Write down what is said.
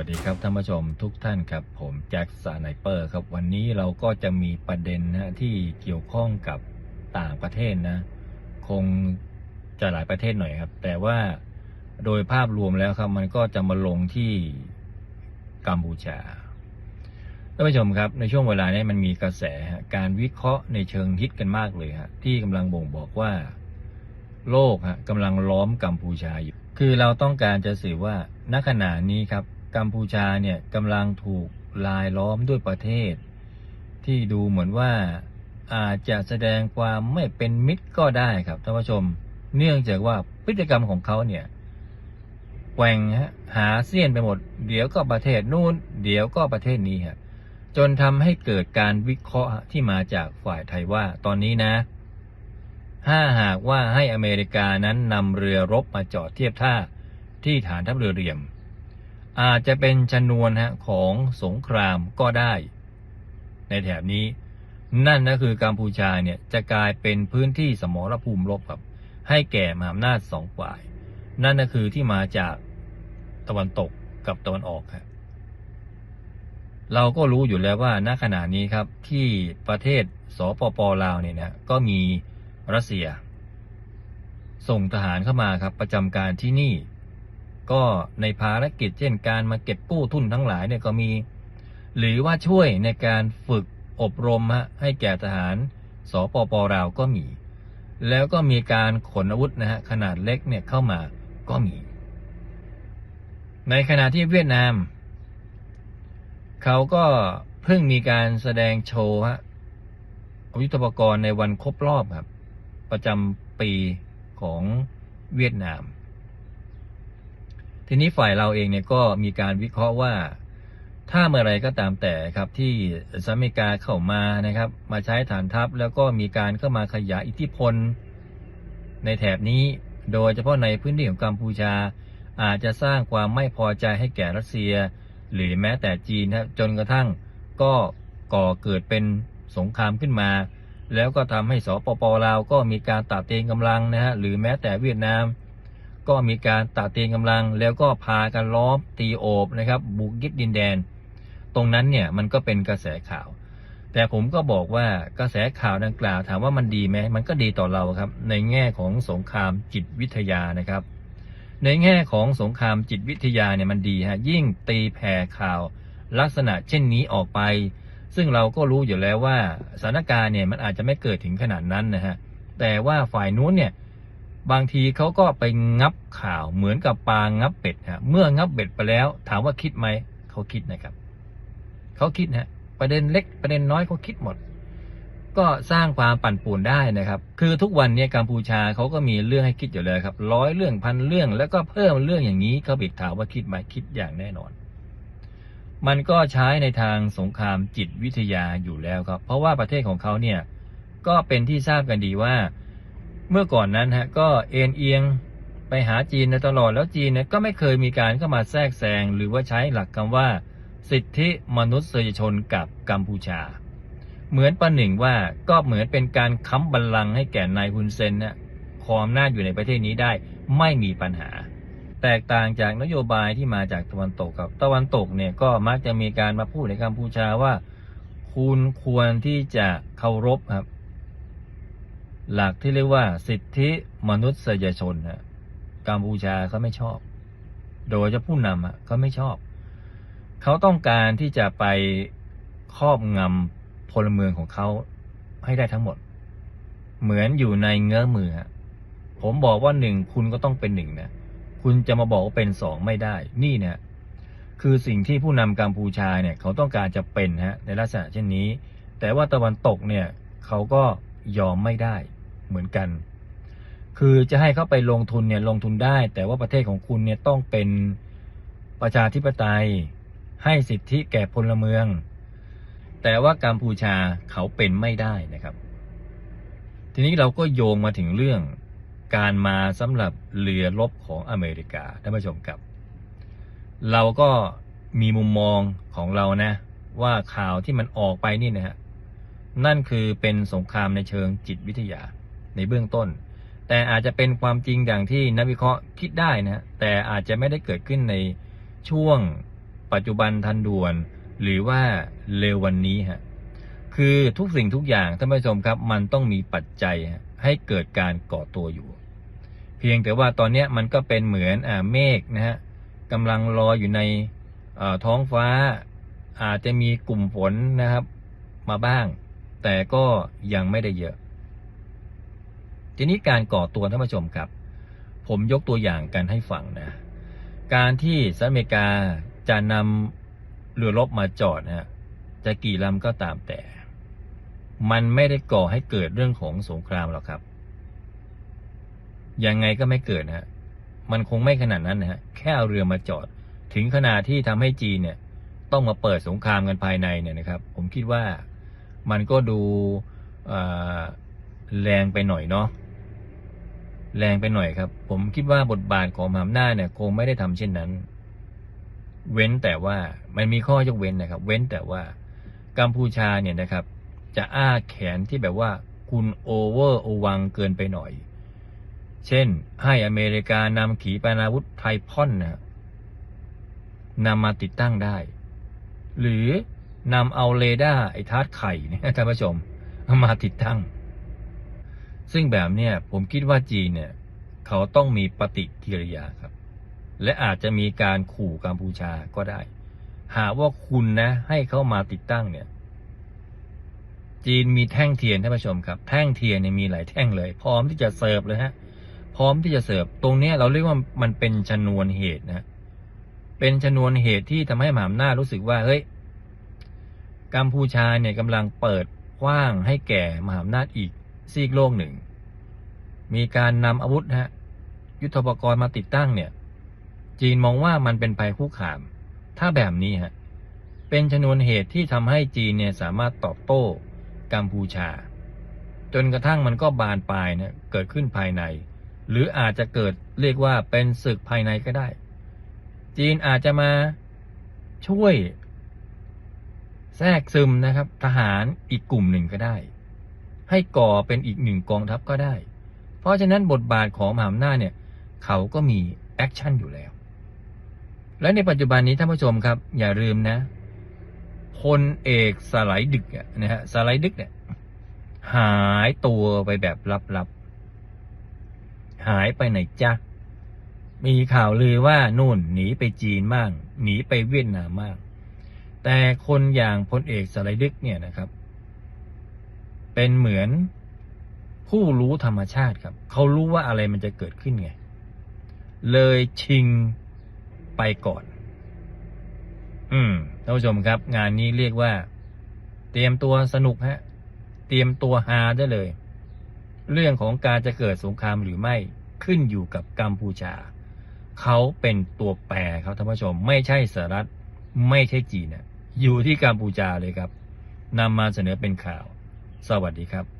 วัสดีครับท่านผู้ชมทุกท่านครับผมแจ็คสไนเปอร์ครับวันนี้เราก็จะมีประเด็นนะที่เกี่ยวข้องกับต่างประเทศนะ คงจะหลายประเทศหน่อยครับ แต่ว่าโดยภาพรวมแล้วครับ มันก็จะมาลงที่กัมพูชาท่านผู้ชมครับในช่วงเวลานี้มันมีกระแสการวิเคราะห์ในเชิงฮิตกันมากเลยฮะที่กำลังบ่งบอกว่า โลกฮะกำลังล้อมกัมพูชาอยู่ คือเราต้องการจะสื่อว่าณขณะนี้ครับ กัมพูชาเนี่ยกำลังถูกลายล้อมด้วยประเทศ ที่ดูเหมือนว่าอาจจะแสดงความไม่เป็นมิตรก็ได้ครับท่านผู้ชม เนื่องจากว่าพฤติกรรมของเขาเนี่ยแกว่งฮะหาเสี้ยนไปหมด เดี๋ยวก็ประเทศนู้นเดี๋ยวก็ประเทศนี้ฮะจนทำให้เกิดการวิเคราะห์ที่มาจากฝ่ายไทยว่าตอนนี้นะ ถ้าหากว่าให้อเมริกานั้นนำเรือรบมาจอดเทียบท่าที่ฐานทัพเรือเรียม อาจจะเป็นชนวนฮะของสงครามก็ได้ ในแถบนี้ นั่นก็คือกัมพูชาเนี่ยจะกลายเป็นพื้นที่สมรภูมิรบครับ ให้แก่มหาอำนาจสองฝ่าย นั่นก็คือที่มาจากตะวันตกกับตะวันออกครับเราก็รู้อยู่แล้วว่าณขณะนี้ครับที่ประเทศสปปลาวเนี่ยนะก็มีรัสเซีย ส่งทหารเข้ามาครับประจำการที่นี่ ก็ในภารกิจเช่นการมาเก็บกู้ทุนทั้งหลายเนี่ยก็มี หรือว่าช่วยในการฝึกอบรมฮะให้แก่ทหารสปปลาวก็มี แล้วก็มีการขนอาวุธนะฮะขนาดเล็กเนี่ยเข้ามาก็มี ในขณะที่เวียดนาม เขาก็เพิ่งมีการแสดงโชว์ฮะยุทธปกรณ์ในวันครบรอบครับ ประจำปีของเวียดนาม ทีนี้ฝ่ายเราเองเนี่ยก็มีการวิเคราะห์ว่า ถ้าเมื่อไรก็ตามแต่ครับที่สหรัฐอเมริกาเข้ามานะครับ มาใช้ฐานทัพ แล้วก็มีการเข้ามาขยายอิทธิพล ในแถบนี้ โดยเฉพาะในพื้นที่ของกัมพูชา อาจจะสร้างความไม่พอใจให้แก่รัสเซีย หรือแม้แต่จีนนะจนกระทั่งก็ก่อเกิดเป็นสงครามขึ้นมา แล้วก็ทำให้สปปลาวก็มีการตัดเตงกำลังนะฮะหรือแม้แต่เวียดนาม ก็มีการตัดเตียงกำลัง แล้วก็พากันล้อมตีโอบนะครับบุกยึดดินแดน ตรงนั้นเนี่ยมันก็เป็นกระแสข่าว แต่ผมก็บอกว่ากระแสข่าวดังกล่าวถามว่ามันดีไหมมันก็ดีต่อเราครับ ในแง่ของสงครามจิตวิทยานะครับ ในแง่ของสงครามจิตวิทยาเนี่ยมันดีฮะยิ่งตีแผ่ข่าวลักษณะเช่นนี้ออกไป ซึ่งเราก็รู้อยู่แล้วว่าสถานการณ์เนี่ยมันอาจจะไม่เกิดถึงขนาดนั้นนะฮะแต่ว่าฝ่ายนู้นเนี่ย บางทีเขาก็ไปงับข่าวเหมือนกับปลางับเป็ดฮะเมื่องับเป็ดไปแล้ว ถามว่าคิดไหมเขาคิดนะครับเขาคิดฮะประเด็นเล็กประเด็นน้อยเขาคิดหมด ก็สร้างความปั่นป่วนได้นะครับ คือทุกวันเนี่ยกัมพูชาเขาก็มีเรื่องให้คิดอยู่เลยครับร้อยเรื่องพันเรื่องแล้วก็เพิ่มเรื่องอย่างนี้เขาอีกถามว่าคิดไหมคิดอย่างแน่นอน มันก็ใช้ในทางสงครามจิตวิทยาอยู่แล้วครับ เพราะว่าประเทศของเขาเนี่ยก็เป็นที่ทราบกันดีว่า เมื่อก่อนนั้นฮะก็เอ็นเอียงไปหาจีนในตลอดแล้วจีนเนี่ยก็ไม่เคยมีการเข้ามาแทรกแซงหรือว่าใช้หลักคำว่า สิทธิมนุษยชนกับกัมพูชา เหมือนประหนึ่งว่าก็เหมือนเป็นการค้ำบัลลังก์ให้แก่นายฮุนเซนเนะครองอำนาจอยู่ในประเทศนี้ได้ไม่มีปัญหา แตกต่างจากนโยบายที่มาจากตะวันตกครับตะวันตกเนี่ยก็มักจะมีการมาพูดในกัมพูชาว่า คุณควรที่จะเคารพครับ หลักที่เรียกว่าสิทธิมนุษยชนนะกัมพูชาเขาไม่ชอบ โดยเฉพาะผู้นำอะเขาไม่ชอบ เขาต้องการที่จะไปครอบงำพลเมืองของเขาให้ได้ทั้งหมด เหมือนอยู่ในเงื้อมือฮะผมบอกว่าหนึ่งคุณก็ต้องเป็นหนึ่งนะคุณจะมาบอกว่าเป็นสองไม่ได้ นี่เนี่ยคือสิ่งที่ผู้นำกัมพูชาเนี่ย เขาต้องการจะเป็นฮะในลักษณะเช่นนี้ แต่ว่าตะวันตกเนี่ย เขาก็ยอมไม่ได้ เหมือนกัน คือจะให้เขาไปลงทุนเนี่ยลงทุนได้ แต่ว่าประเทศของคุณเนี่ยต้องเป็นประชาธิปไตย ให้สิทธิแก่พลเมือง แต่ว่ากัมพูชาเขาเป็นไม่ได้นะครับ ทีนี้เราก็โยงมาถึงเรื่องการมาสำหรับเรือรบของอเมริกาท่านผู้ชมครับ เราก็มีมุมมองของเรานะ ว่าข่าวที่มันออกไปนี่นะฮะนั่นคือเป็นสงครามในเชิงจิตวิทยา ในเบื้องต้น แต่อาจจะเป็นความจริงอย่างที่นักวิเคราะห์คิดได้นะฮะแต่อาจจะไม่ได้เกิดขึ้นในช่วงปัจจุบันทันด่วน หรือว่าเร็ววันนี้ฮะคือทุกสิ่งทุกอย่างท่านผู้ชมครับ มันต้องมีปัจจัยให้เกิดการก่อตัวอยู่ เพียงแต่ว่าตอนนี้มันก็เป็นเหมือนอเมฆนะฮะกำลังลอยอยู่ในท้องฟ้า อาจจะมีกลุ่มฝนนะครับ มาบ้าง แต่ก็ยังไม่ได้เยอะ ทีนี้การก่อตัวท่านผู้ชมครับ ผมยกตัวอย่างกันให้ฟังนะ การที่สหรัฐอเมริกาจะนำเรือรบมาจอดนะฮะจะกี่ลำก็ตามแต่ มันไม่ได้ก่อให้เกิดเรื่องของสงครามหรอกครับ ยังไงก็ไม่เกิดนะฮะมันคงไม่ขนาดนั้นนะฮะแค่เอาเรือมาจอด ถึงขนาดที่ทำให้จีนเนี่ย ต้องมาเปิดสงครามกันภายในเนี่ยนะครับ ผมคิดว่ามันก็ดูแรงไปหน่อยเนาะ แรงไปหน่อยครับ ผมคิดว่าบทบาทของมหาอำนาจเนี่ยคงไม่ได้ทำเช่นนั้น เว้นแต่ว่ามันมีข้อยกเว้นนะครับ เว้นแต่ว่ากัมพูชาเนี่ยนะครับ จะอ้าแขนที่แบบว่าคุณโอเวอร์โอวังเกินไปหน่อย เช่น ให้อเมริกานำขีปนาวุธไทพอนนะนำมาติดตั้งได้ หรือนำเอาเรดาร์ไอ้ทาร์ตไข่เนี่ยท่านผู้ชมมาติดตั้ง ซึ่งแบบเนี้ยผมคิดว่าจีนเนี่ยเขาต้องมีปฏิกิริยาครับ และอาจจะมีการขู่กัมพูชาก็ได้ หากว่าคุณนะให้เขามาติดตั้งเนี่ย จีนมีแท่งเทียนท่านผู้ชมครับ แท่งเทียนเนี่ยมีหลายแท่งเลย พร้อมที่จะเสิร์ฟเลยฮะ พร้อมที่จะเสิร์ฟตรงเนี้ยเราเรียกว่ามันเป็นชนวนเหตุนะ เป็นชนวนเหตุที่ทำให้มหาอำนาจรู้สึกว่าเฮ้ยกัมพูชาเนี่ยกำลังเปิดกว้างให้แก่มหาอำนาจอีก ซีกโลกหนึ่ง มีการนำอาวุธฮะยุทธปกรณ์มาติดตั้งเนี่ย จีนมองว่ามันเป็นภัยคุกคาม ถ้าแบบนี้ฮะเป็นชนวนเหตุที่ทำให้จีนเนี่ยสามารถตอบโต้กัมพูชา จนกระทั่งมันก็บานปลายเนี่ยเกิดขึ้นภายใน หรืออาจจะเกิดเรียกว่าเป็นศึกภายในก็ได้ จีนอาจจะมาช่วยแทรกซึมนะครับ ทหารอีกกลุ่มหนึ่งก็ได้ ให้ก่อเป็นอีกหนึ่งกองทัพก็ได้ เพราะฉะนั้นบทบาทของมหาอำนาจเนี่ยเขาก็มีแอคชั่นอยู่แล้ว และในปัจจุบันนี้ท่านผู้ชมครับ อย่าลืมนะพลเอกสไลด์ดึกนะฮะสไลด์ดึกเนี่ยหายตัวไปแบบลับๆ หายไปไหนจ๊ะมีข่าวลือว่านู่นหนีไปจีนบ้างหนีไปเวียดนามบ้างแต่คนอย่างพลเอกสไลด์ดึกเนี่ยนะครับ เป็นเหมือนผู้รู้ธรรมชาติครับ เขารู้ว่าอะไรมันจะเกิดขึ้นไง เลยชิงไปก่อน อืมท่านผู้ชมครับ งานนี้เรียกว่า เตรียมตัวสนุกฮะ เตรียมตัวฮาได้เลย เรื่องของการจะเกิดสงครามหรือไม่ขึ้นอยู่กับกัมพูชา เขาเป็นตัวแปรครับท่านผู้ชม ไม่ใช่สหรัฐ ไม่ใช่จีนนะอยู่ที่กัมพูชาเลยครับนำมาเสนอเป็นข่าว สวัสดีครับ